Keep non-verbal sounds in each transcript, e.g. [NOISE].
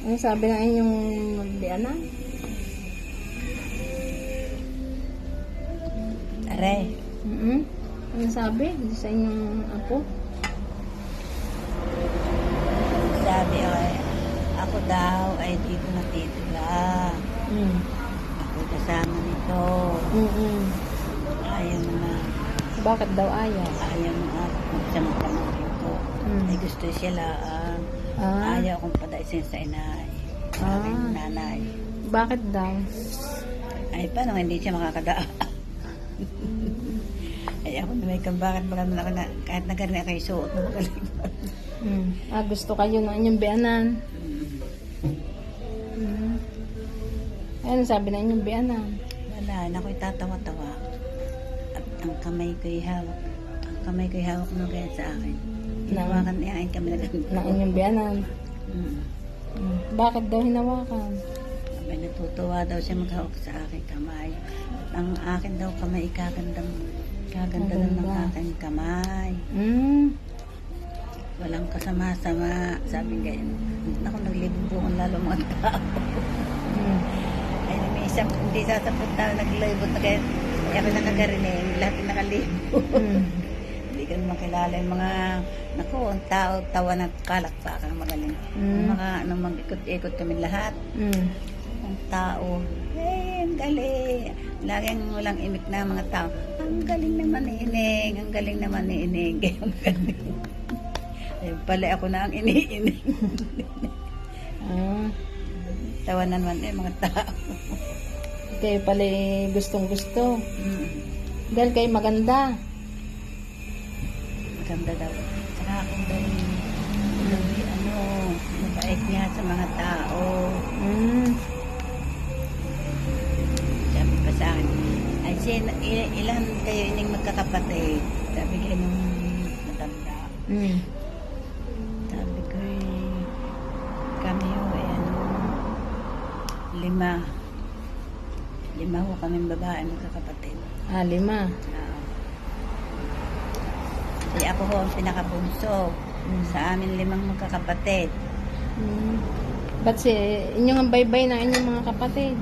Ano sabi ng inyong biyanan? Are, Mm Ano sabi sa inyong apo? sabi ay, ako daw ay dito natitira. Mm. Ako kasama nito. Mm-mm. Ayaw mo na, Bakit daw ayaw? ayaw na magsama ka ng ko. Mm. Ay gusto siya lang. Ah, Ayaw akong padaisin sa inay. Sa Ah. aking nanay. bakit daw? Ay, paano hindi siya makakadaan? [LAUGHS] ay, ako na may bakit baka na ako na, kahit nagkaroon ako yung suot mo magaling. Mm. Ah, gusto kayo ng inyong biyanan? Mm. Ano sabi ng inyong biyanan? Wala, na ako'y tatawa-tawa. At ang kamay ko'y hawak. Ang kamay ko'y hawak mo kaya sa akin. Hinawakan niya ang kami na ganito. Ng inyong biyanan? Mm. Mm. Bakit daw hinawakan? Sabi, natutuwa daw siya maghawak sa aking kamay. At ang akin daw kamay, ikagandang kaganda daw ng Maganda. aking kamay. Mm. Walang kasama-sama. Sabi ganyan. Ako naglibong lalo mga tao. Mm. Ay, may isang, hindi sasapot na naglibot na kaya. Kaya ako nakagarinig, lahat yung nakalibot. Mm. Hindi ka naman kilala yung mga, naku, ang tao, tawa ng kalakpakan magaling. Mm. Mga, ano, mag-ikot-ikot kami lahat. Mm. Ang tao, hey, ang galing. Laging walang imik na mga tao. Ang galing naman ni Ining, ang galing naman ni Ining. Ang [LAUGHS] galing. Ayun pala ako na ang iniining. Ah. Tawa na naman eh, mga tao. Kayo pala eh, gustong gusto. Mm. Dahil kayo maganda. Maganda daw. Saka akong galing. Galing, ano, mabait niya sa mga tao. Mm. Sabi pa sa akin, ay sin, il- ilan kayo ining magkakapatid? Sabi ko yung matanda. Mm. Sabi ko eh, kami ho eh, ano, lima. Lima ho kami babae magkakapatid. Ah, lima. Oo. Eh, ako ho ang pinakabunso Mm. sa amin limang magkakapatid. Mm. Ba't si inyong ang baybay ng inyong mga kapatid?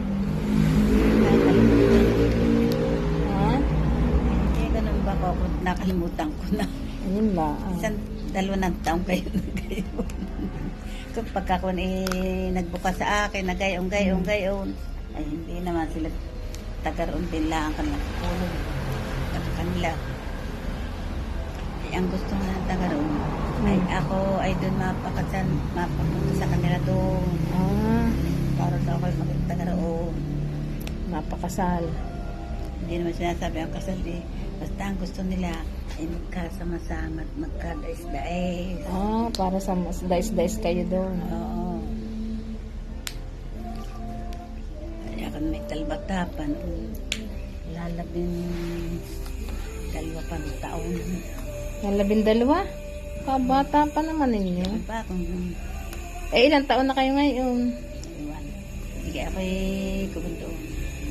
Ha? Eh, ganun ba ko? Nakalimutan ko na. Ayun ba? Ah. Isang dalawang taong kayo na kayo. Kung pagka ko eh, nagbuka sa akin na gayon, gayon, gayon, ay hindi naman sila tagaroon din lang ang kanilang tulong sa kanila. Ang gusto nga ng tagaroon, ay Hmm. ako ay doon mapakasan, mapapunta sa kanila doon. Ah, Para daw ako maging tagaroon. napakasal. Hindi naman sinasabi ang kasal eh. Basta ang gusto nila ay magkasama-sama at magkadais-dais. Ah, para sa mas dais-dais kayo doon. Oo. Kaya kan may talbatapan, lalabing dalawa pa ng taon. Yung labindalawa? Kabata pa naman ninyo. Ano pa kung Eh, ilang taon na kayo ngayon? iwan. Sige, ako'y kumunto.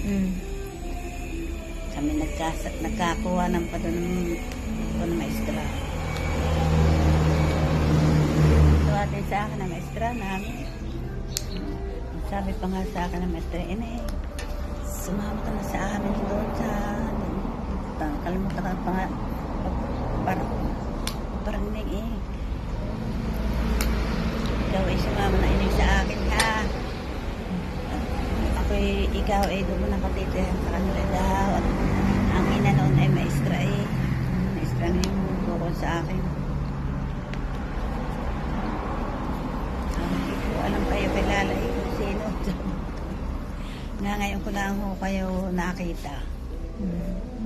Mm. Kami nagkasa, nagkakuha ng pa doon ng maestra. Ito atin sa akin ng maestra namin. Sabi pa nga sa akin ng maestra, ine, sumama ka na sa amin doon sa, Tang- kalimutan ka pa nga, parang ning eh. Ikaw ay sumama na inig sa akin ha. Ako'y, ikaw ay doon mo nakatitihan sa kanila daw. At ang ina noon ay maestra eh. Maestra na yung bukod sa akin. Ah, Hindi ko alam kayo kilala eh kung sino. [LAUGHS] na ngayon ko lang ho kayo nakita. Mm.